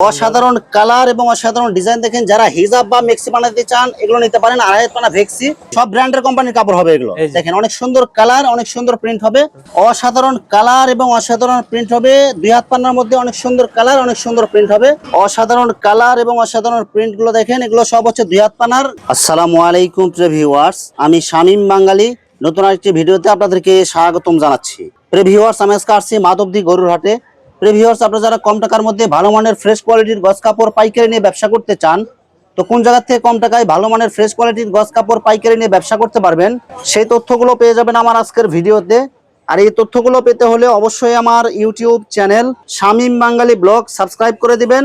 অসাধারণ কালার এবং অসাধারণ ডিজাইন দেখেন যারা হিজাব বা মেক্সি বানাতে চান এগুলো নিতে পারেন। আড়াই পানা ভেক্সি সব ব্র্যান্ডের কোম্পানির কাপড় হবে এগুলো। দেখেন অনেক সুন্দর কালার অনেক সুন্দর প্রিন্ট হবে। অসাধারণ কালার এবং অসাধারণ প্রিন্ট হবে। দুই হাত পান্নার মধ্যে অনেক সুন্দর কালার অনেক সুন্দর প্রিন্ট হবে। অসাধারণ কালার এবং অসাধারণ প্রিন্টগুলো দেখেন এগুলো সব হচ্ছে দুই হাত পানার। আসসালামু আলাইকুম ভিউয়ার্স। আমি শামীম বাঙালি। নতুন আরেকটি ভিডিওতে আপনাদেরকে স্বাগতম জানাচ্ছি। প্রিয় ভিউয়ার্স আমি আজকে আসছি মাধবদী গরুর হাটে। প্রিভিউয়ার্স আপনারা যারা কম টাকার মধ্যে ভালো মানের ফ্রেশ কোয়ালিটির গস কাপড় পাইকারি নিয়ে ব্যবসা করতে চান, তো কোন জায়গা থেকে কম টাকায় ভালো মানের ফ্রেশ কোয়ালিটির গস কাপড় পাইকারি নিয়ে ব্যবসা করতে পারবেন, সেই তথ্যগুলো পেয়ে যাবেন আমার আজকের ভিডিওতে। আর এই তথ্যগুলো পেতে হলে অবশ্যই আমার YouTube channel Shamim Bangali vlog subscribe করে দিবেন।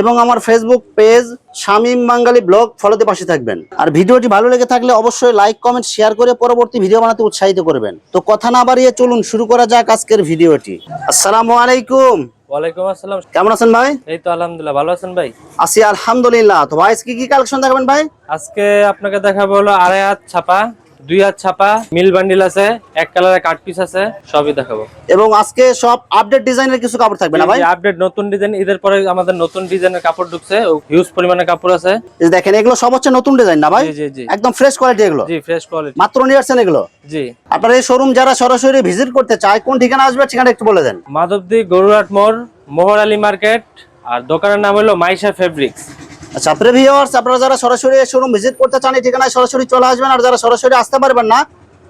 এবং আমার Facebook page Shamim Bangali vlog ফলোতে পাশে থাকবেন। আর ভিডিওটি ভালো লেগে থাকলে অবশ্যই লাইক কমেন্ট শেয়ার করে পরবর্তী ভিডিও বানাতে উৎসাহিত করবেন। তো কথা না বাড়িয়ে চলুন শুরু করা যাক আজকের ভিডিওটি। আসসালামু আলাইকুম। ওয়ালাইকুম আসসালাম। কেমন আছেন ভাই? এই তো আলহামদুলিল্লাহ ভালো আছেন ভাই? আছি আলহামদুলিল্লাহ। তো ভাই আজকে কি কালেকশন দেখাবেন ভাই? আজকে আপনাকে দেখাবো হলো আড়াই হাত ছাপা। দুই হাত ছাপা মিল বান্ডিল আছে এক কালারের কাট পিস আছে সবই দেখাবো। এবং আজকে সব আপডেট ডিজাইনের কিছু কাপড় থাকবে না ভাই? আপডেট নতুন ডিজাইন ঈদের পরে আমাদের নতুন ডিজাইনের কাপড় ঢুকছে হিউজ পরিমাণে কাপড় আছে। দেখেন এগুলো সব হচ্ছে নতুন ডিজাইন না ভাই? জি জি জি। একদম ফ্রেশ কোয়ালিটি এগুলো। জি ফ্রেশ কোয়ালিটি মাত্র নিয়ে আসছেন এগুলো? জি। আপনার এই শোরুম যারা সরাসরি ভিজিট করতে চায় কোন ঠিকানা আসবে ঠিকানা একটু বলে দেন। মাধবদী গরুরাট মোড় মোহর আলী মার্কেট আর দোকানের নাম হলো মাইশা ফেব্রিক্স আচ্ছা প্রিভিউয়ার্স আপনারা যারা সরাসরি শোরুম ভিজিট করতে চান এই ঠিকানায় সরাসরি চলে আসবেন। আর যারা সরাসরি আসতে পারবেন না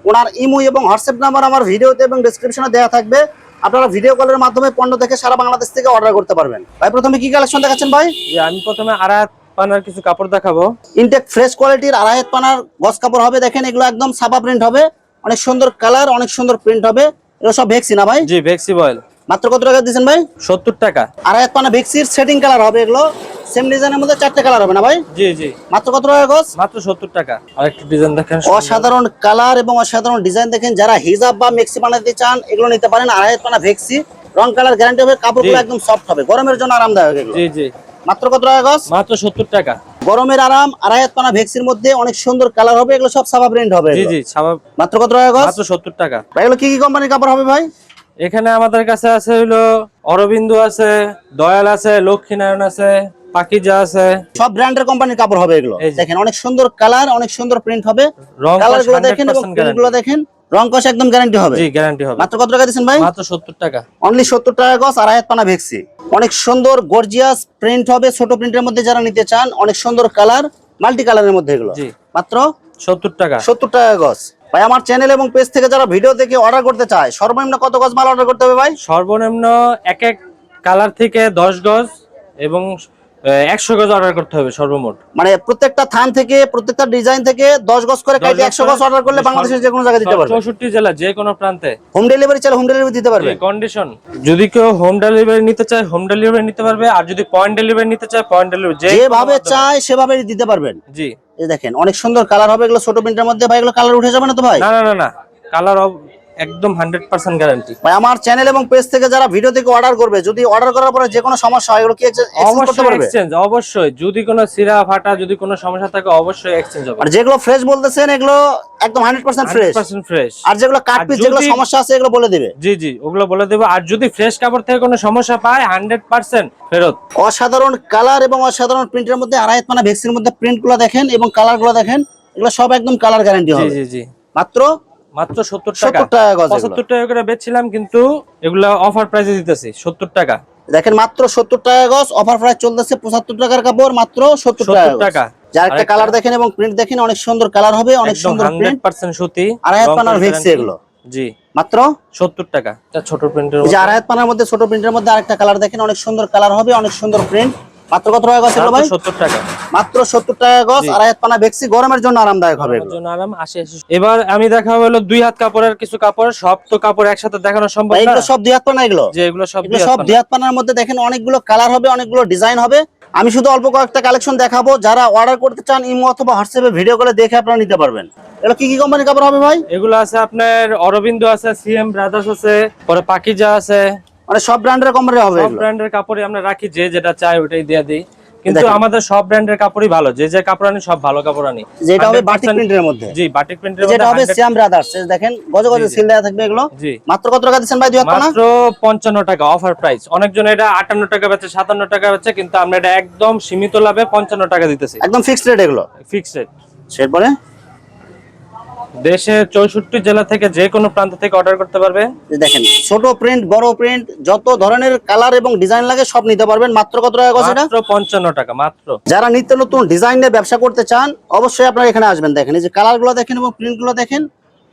ওনার ইমো এবং হোয়াটসঅ্যাপ নাম্বার আমার ভিডিওতে এবং ডেসক্রিপশনে দেওয়া থাকবে। আপনারা ভিডিও কলের মাধ্যমে পণ্য দেখে সারা বাংলাদেশ থেকে অর্ডার করতে পারবেন। ভাই প্রথমে কি কালেকশন দেখাচ্ছেন ভাই? আমি প্রথমে আড়াই হাত পানার কিছু কাপড় দেখাবো। ইনটেক ফ্রেশ কোয়ালিটির আড়াইহাত পানার গস কাপড় হবে। দেখেন এগুলো একদম সাপা প্রিন্ট হবে। অনেক সুন্দর কালার অনেক সুন্দর প্রিন্ট হবে। এগুলো সব ভেক্সি না ভাই? জি ভেক্সি বয়েল মাত্র কত টাকা দিচ্ছেন ভাই? সত্তর টাকা। আর হাত পানা ভেক্সির সেটিং কালার হবে এগুলো। সেম ডিজাইনের মধ্যে চারটে কালার হবে না ভাই? জি জি। মাত্র কত টাকা গস মাত্র সত্তর টাকা। আরেকটা ডিজাইন দেখেন অসাধারণ কালার এবং অসাধারণ ডিজাইন দেখেন যারা হিজাব বা মেক্সি বানাতে চান এগুলো নিতে পারেন। আড়াই পানা ভেক্সি রং কালার গ্যারান্টি হবে কাপড়গুলো। একদম সফট হবে। গরমের জন্য আরামদায়ক এগুলো। জি জি। মাত্র কত টাকা গস মাত্র সত্তর টাকা। গরমের আরাম আড়াই হাত পানা ভেক্সির মধ্যে অনেক সুন্দর কালার হবে এগুলো সব সাবা প্রিন্ট হবে জি জি স্বাভাবিক মাত্র কত টাকা গস মাত্র সত্তর টাকা। ভাই এগুলো কি কি কোম্পানির কাপড় হবে ভাই? এখানে আমাদের কাছে আছে হলো অরবিন্দু আছে দয়াল আছে লক্ষ্মীনারায়ণ আছে পাকিজা আছে। সব ব্র্যান্ডের কোম্পানির কাপড় হবে এগুলো। দেখেন অনেক সুন্দর কালার অনেক সুন্দর প্রিন্ট হবে। কালারগুলো দেখেন এবং প্রিন্টগুলো দেখেন রং কষ একদম গ্যারান্টি হবে। জি গ্যারান্টি হবে। মাত্র কত টাকা ভাই? মাত্র সত্তর টাকা। অনলি সত্তর টাকা হাত পানা ভেক্সি। অনেক সুন্দর গর্জিয়াস প্রিন্ট হবে ছোট প্রিন্টের মধ্যে যারা নিতে চান অনেক সুন্দর কালার মাল্টি কালারের মধ্যে এগুলো। মাত্র সত্তর টাকা। সত্তর টাকা গছ ভাই, আমার চ্যানেল এবং পেজ থেকে যারা ভিডিও দেখে অর্ডার করতে চায়, সর্বনিম্ন কত গজ মাল অর্ডার করতে হবে ভাই? সর্বনিম্ন এক এক কালার থেকে দশ গজ এবং একশো গজ অর্ডার করতে হবে সর্বমোট। মানে প্রত্যেকটা থান থেকে প্রত্যেকটা ডিজাইন থেকে দশ গজ করে 10 কাইটে গজ একশো গজ অর্ডার করলে বাংলাদেশের যে কোনো জায়গায় দিতে পারবে। চৌষট্টি জেলা যে কোনো প্রান্তে। হোম ডেলিভারি চাইলে হোম ডেলিভারি দিতে পারবে। কন্ডিশন যদি কেউ হোম ডেলিভারি নিতে চায় হোম ডেলিভারি নিতে পারবে আর যদি পয়েন্ট ডেলিভারি নিতে চায় পয়েন্ট ডেলিভারি যেভাবে চায় সেভাবে দিতে পারবেন। জি। এই দেখেন অনেক সুন্দর কালার হবে এগুলো ছোট প্রিন্টের মধ্যে ভাই এগুলো কালার উঠে যাবে না তো ভাই? না না না না। কালার একদম হান্ড্রেড পার্সেন্ট গ্যারান্টি ভাই আমার চ্যানেল এবং পেজ থেকে যারা ভিডিও থেকে অর্ডার করবে যদি অর্ডার করার পরে যে কোনো সমস্যা হয় এগুলো কি exchange করতে পারবে? এক্সচেঞ্জ অবশ্যই। যদি কোনো সিরা ফাটা যদি কোনো সমস্যা থাকে অবশ্যই এক্সচেঞ্জ হবে। আর যেগুলো ফ্রেশ বলতেছেন এগুলো একদম hundred percent fresh percent fresh আর যেগুলো কাট পিস যেগুলো সমস্যা আছে এগুলো বলে দিবে। জি জি ওগুলো বলে দেবো। আর যদি ফ্রেশ কাপড় থেকে কোনো সমস্যা পায় হান্ড্রেড পার্সেন্ট ফেরত। অসাধারণ কালার এবং অসাধারণ প্রিন্টের মধ্যে আড়াই মানে ভেক্সির মধ্যে প্রিন্টগুলো দেখেন এবং কালারগুলো দেখেন এগুলো সব একদম কালার গ্যারান্টি হবে। জি জি জি। মাত্র মাত্র সত্তর টাকা। সত্তর টাকা গজ করে বেচছিলাম কিন্তু এগুলা অফার প্রাইসে দিতেছি সত্তর টাকা। দেখেন মাত্র সত্তর টাকা গজ অফার প্রাইস চলতেছে পঁচাত্তর টাকার কাপড় মাত্র সত্তর টাকা যার একটা কালার দেখেন এবং প্রিন্ট দেখেন অনেক সুন্দর কালার হবে অনেক সুন্দর প্রিন্ট সুতি আড়াই হাত পানার ভেক্সি এগুলো। জি। মাত্র? সত্তর টাকা। এটা ছোট প্রিন্টের এই আড়াই হাত পানার মধ্যে ছোট প্রিন্টের মধ্যে আরেকটা কালার দেখেন অনেক সুন্দর কালার হবে অনেক সুন্দর প্রিন্ট মাত্র কত টাকা এগুলো ভাই? সত্তর টাকা। মাত্র সত্তর টাকা গজ জি। আড়াই হাত পানা ভেক্সি গরমের জন্য আরামদায়ক হবে জন্য আরাম। এবার আমি দেখাবো হলো দুই হাত কাপড়ের কিছু কাপড়। সব তো কাপড় একসাথে দেখানো সম্ভব না। এগুলো সব দুই হাত পানা এগুলো। যে এগুলো সব দুই সব দুই হাত পানার মধ্যে দেখেন অনেকগুলো কালার হবে অনেকগুলো ডিজাইন হবে। আমি শুধু অল্প কয়েকটা কালেকশন দেখাবো। যারা অর্ডার করতে চান ইমো অথবা হোয়াটসঅ্যাপে ভিডিও করে দেখে আপনারা নিতে পারবেন। এগুলো কি কি কোম্পানির কাপড় হবে ভাই? এগুলো আছে আপনার অরবিন্দ আছে সিএম ব্রাদার্স আছে পরে পাকিজা আছে মানে সব ব্র্যান্ডের কোম্পানি হবে সব ব্র্যান্ডের কাপড়ে আমরা রাখি যে যেটা চাই ওটাই দিয়ে দিই। কিন্তু আমাদের সব ব্র্যান্ডের কাপড়ই ভালো যে যে কাপড় আনি সব ভালো কাপড় আনি। যেটা হবে বাটিক প্রিন্টের মধ্যে। জি বাটিক প্রিন্টের মধ্যে যেটা হবে শ্যাম ব্রাদার্স দেখেন গজে গজে। সিল দেওয়া থাকবে এগুলো। জি। মাত্র কত টাকা দিচ্ছেন ভাই দুই হাত পানা? মাত্র পঞ্চান্ন টাকা অফার প্রাইস অনেকজন এটা আটান্ন টাকা বেচে সাতান্ন টাকা বেচে কিন্তু আমরা এটা একদম সীমিত লাভে পঞ্চান্ন টাকা দিতেছি। একদম ফিক্সড রেট এগুলো। ফিক্সড রেট এরপরে? দেশের চৌষট্টি জেলা থেকে যে কোনো প্রান্ত থেকে অর্ডার করতে পারবে? দেখেন ছোট প্রিন্ট বড় প্রিন্ট যত ধরনের কালার এবং ডিজাইন লাগে সব নিতে পারবেন। মাত্র কত টাকা এটা? মাত্র পঞ্চান্ন টাকা মাত্র। যারা নিত্য নতুন ডিজাইন নিয়ে ব্যবসা করতে চান অবশ্যই আপনারা এখানে আসবেন। দেখেন এই যে কালারগুলো দেখেন এবং প্রিন্টগুলো দেখেন।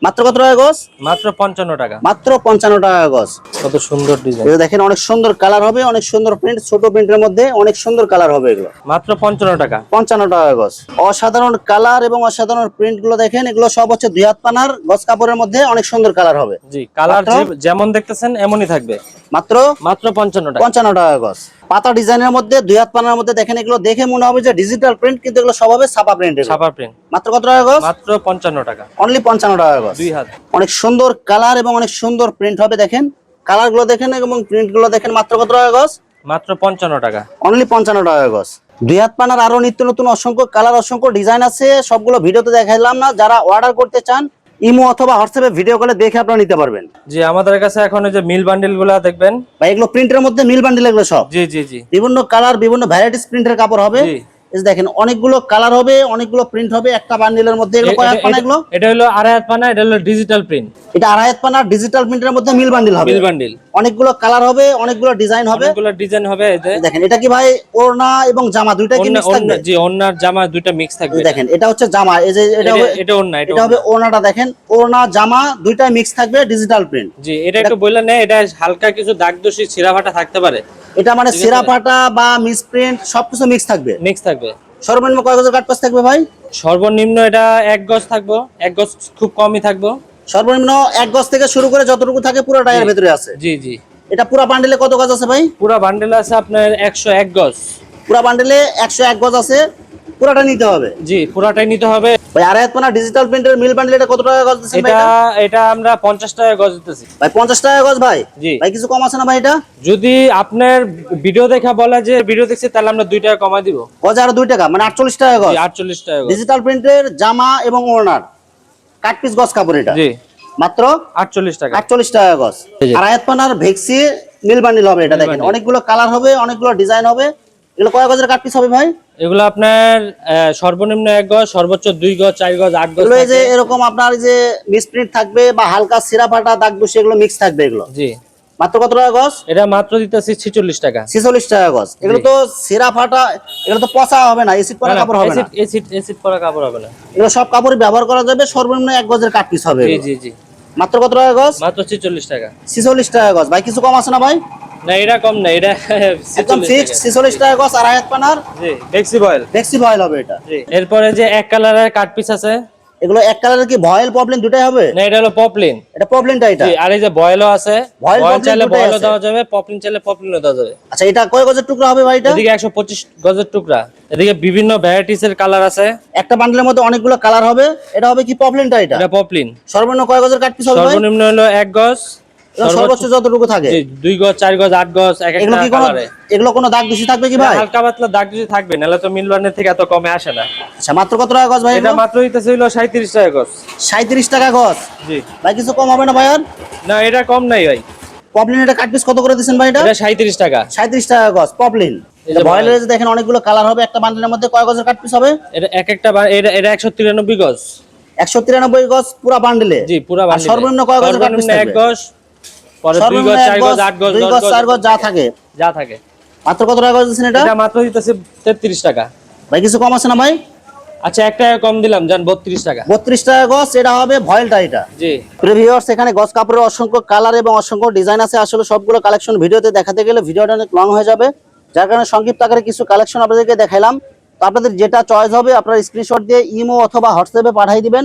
মাত্র কত টাকা গজ? মাত্র পঞ্চান্ন টাকা। মাত্র পঞ্চান্ন টাকা গজ। কত সুন্দর ডিজাইন দেখেন অনেক সুন্দর কালার হবে অনেক সুন্দর প্রিন্ট ছোট প্রিন্টের মধ্যে অনেক সুন্দর কালার হবে এগুলো। মাত্র পঞ্চান্ন টাকা। পঞ্চান্ন টাকা গজ। অসাধারণ কালার এবং অসাধারণ প্রিন্টগুলো দেখেন এগুলো সব হচ্ছে দুই হাত পানার গজ কাপড়ের মধ্যে অনেক সুন্দর কালার হবে। জি কালার যেমন দেখতেছেন এমনই থাকবে। মাত্র মাত্র পঞ্চান্ন টাকা। পঞ্চান্ন টাকা গজ। পাতা ডিজাইনের মধ্যে দুই হাত পানার মধ্যে দেখেন এগুলো দেখে মনে হবে যে ডিজিটাল প্রিন্ট কিন্তু এগুলো সব হবে ছাপা প্রিন্ট ছাপা প্রিন্ট মাত্র কত টাকা গজ? মাত্র পঞ্চান্ন টাকা। অনলি পঞ্চান্ন টাকা গজ। দুই হাত। অনেক সুন্দর কালার এবং অনেক সুন্দর প্রিন্ট হবে দেখেন। কালারগুলো দেখেন এবং প্রিন্টগুলো দেখেন মাত্র কত টাকা গজ? মাত্র পঞ্চান্ন টাকা। অনলি পঞ্চান্ন টাকা গজ। দুই হাত পানার আরও নিত্য নতুন অসংখ্য কালার অসংখ্য ডিজাইন আছে সবগুলো ভিডিওতে দেখাইলাম না। যারা অর্ডার করতে চান ইমো অথবা হোয়াটসঅ্যাপে ভিডিও কলে দেখে আপনারা নিতে পারবেন। জি আমাদের কাছে এখন এই যে মিল বান্ডিলগুলো দেখবেন। ভাই এগুলো প্রিন্টের মধ্যে মিল বান্ডিল এগুলো সব। জি জি জি। বিভিন্ন কালার বিভিন্ন ভ্যারাইটিস প্রিন্টের কাপড় হবে। জি। এই দেখেন অনেকগুলো কালার হবে অনেকগুলো প্রিন্ট হবে একটা বান্ডিলের মধ্যে এগুলো কয় পানা এগুলো? এটা হলো আড়াই পানা এটা হলো ডিজিটাল প্রিন্ট এটা আড়াই পানা ডিজিটাল প্রিন্টের মধ্যে মিল বান্ডিল হবে। মিল বান্ডিল অনেকগুলো কালার হবে অনেকগুলো ডিজাইন হবে। অনেকগুলো ডিজাইন হবে দেখেন এটা কি ভাই ওড়না এবং জামা দুইটা কি মিক্স থাকবে? জি অন্যার জামা দুইটা মিক্স থাকবে। দেখেন এটা হচ্ছে জামা এই যে এটা হবে এটা অন্য এটা হবে ওড়নাটা দেখেন ওড়না জামা দুইটা মিক্স থাকবে ডিজিটাল প্রিন্ট জি এটা একটু বললেন না এটা হালকা কিছু দাগ দোষী ছিঁড়া থাকতে পারে। এটা মানে সেরা পাটা বা মিস প্রিন্ট সবকিছু মিক্স থাকবে? মিক্স থাকবে। সর্বনিম্ন কয় গজের কাটপাস থাকবে ভাই? সর্বনিম্ন এটা এক গজ থাকব। এক গজ খুব কমই থাকব। সর্বনিম্ন এক গজ থেকে শুরু করে যতটুকু থাকে পুরো টায়ার ভেতরে আছে। জি জি। এটা পুরো বান্ডেলে কত গজ আছে ভাই? পুরো বান্ডেল আছে আপনার একশো এক গজ। পুরো বান্ডেলে একশো এক গজ আছে। পুরোটা নিতে হবে। জি পুরাটাই নিতে হবে। ভাই আড়াই পানা ডিজিটাল প্রিন্টের মিল বান্ডেল এটা কত টাকা গজ দিচ্ছেন ভাই এটা এটা? আমরা পঞ্চাশ টাকা গজ দিতেছি। ভাই পঞ্চাশ টাকা গজ ভাই? জি। ভাই কিছু কম আছে না ভাই এটা? যদি আপনার ভিডিও দেখা বলা যে ভিডিও দেখছি তাহলে আমরা দুই টাকা কমাই দিব। গজ আরও দুই টাকা মানে আটচল্লিশ টাকা গজ। আটচল্লিশ টাকা গজ। ডিজিটাল প্রিন্টের জামা এবং ওড়নার। কাট পিস গজ কাপড় এটা। জি। মাত্র? আটচল্লিশ টাকা। আটচল্লিশ টাকা গজ। আর আয়াত পানার ভেক্সি মিল বান্ডিল হবে এটা দেখেন। অনেকগুলো কালার হবে অনেকগুলো ডিজাইন হবে। এগুলো কয় গজের কাট পিস হবে ভাই? এগুলো আপনার সর্বনিম্ন এক গজ সর্বোচ্চ দুই গজ চার গজ আট গজ এই যে এরকম আপনার যে মিসপ্রিন্ট থাকবে বা হালকা সিরা ফাটা দাগ দোষী এগুলো মিক্স থাকবে এগুলো? জি। মাত্র কত টাকা গজ? এটা মাত্র দিতেছি ছিচল্লিশ টাকা। ছিচল্লিশ টাকা গজ। এগুলো তো সিরা ফাটা এগুলো তো পচা হবে না এসিড পরা কাপড় হবে না? এসিড এসিড পরা কাপড় হবে না। এগুলো সব কাপড় ব্যবহার করা যাবে সর্বনিম্ন এক গজের কাট পিস হবে জি জি জি। মাত্র কত টাকা গজ? মাত্র ছিচল্লিশ টাকা। ছিচল্লিশ টাকা গজ। ভাই কিছু কম আছে না ভাই? না এটা কম না এটা একদম 46 ফিক্স টাকা। ছিচল্লিশ টাকা গজ আর আয়াত পানার। জি ডেক্সি বয়েল ফ্লেক্সি ভয়েল হবে এটা। জি এরপরে যে এক কালারের কাট পিস আছে। এগুলো এক কালারের কি ভয়েল প্রবলেম দুটাই হবে? না এটা হলো পপলিন। এটা প্রবলেমটা এটা? আর এই যে বয়েলও আছে। poplin চাইলে দুটোই দেওয়া যাবে পপলিন চাইলে পপলিনও দেওয়া যাবে। আচ্ছা এটা কয় গজের টুকরা হবে ভাই এটা এদিকে একশো পঁচিশ গজের টুকরা। এদিকে বিভিন্ন ভ্যারাইটিস এর কালার আছে। একটা বান্ডেলের মধ্যে অনেকগুলো কালার হবে। এটা হবে কি প্রবলেমটা এটা? এটা পপলিন। সর্বনিম্ন কয় গজের কাট পিস হবে সর্বনিম্ন হলো এক গজ। এবং সর্বোচ্চ যতটুকু থাকে। দুই গজ চার গজ আট গজ এক এগুলো কি কোনো এগুলো কোনো দাগ দোষী থাকবে কি ভাই? হালকা পাতলা দাগ থাকবে নাহলে তো মিলবানের থেকে এত কমে আসে না। আচ্ছা মাত্র কত টাকা গজ ভাই এটা মাত্র হলো সাঁত্রিশ টাকা গজ। সাঁত্রিশ টাকা গজ? জি। ভাই কিছু কম হবে না ভাই আর? না এটা কম নাই ভাই। পপলিন এটা কাট পিস কত করে দিচ্ছেন ভাই এটা? এটা সাঁত্রিশ টাকা। সাঁত্রিশ টাকা গজ পপলিন। ভয়েলের যে দেখেন অনেকগুলো কালার হবে একটা বান্ডেলের মধ্যে কয় গজের কাট পিস হবে? এটা এক একটা এটা তিরানব্বই গজ। একশো তিরানব্বই গজ পুরা বান্ডেলে জি পুরা সর্বনিম্ন কয় গজের কাট পিস এক গজ পরে গজ গজ গজ গজ গজ যা থাকে। যা থাকে। মাত্র কত টাকা দিচ্ছেন এটা? এটা মাত্র দিতেছে তেত্রিশ টাকা। ভাই কিছু কম আছে না ভাই? আচ্ছা এক টাকা কম দিলাম যান বত্রিশ টাকা। বত্রিশ টাকা গজ এটা হবে ভয়েলটা এটা। জি। প্রিভিউয়ার্স এখানে গজ কাপড়ের অসংখ্য কালার এবং অসংখ্য ডিজাইন আছে। আসলে সবগুলো কালেকশন ভিডিওতে দেখাতে গেলে ভিডিওটা অনেক লং হয়ে যাবে। যার কারণে সংক্ষিপ্ত আকারে কিছু কালেকশন আপনাদেরকে দেখাইলাম। তো আপনাদের যেটা চয়েস হবে আপনারা স্ক্রিনশট দিয়ে ইমো অথবা হোয়াটসঅ্যাপে পাঠিয়ে দিবেন।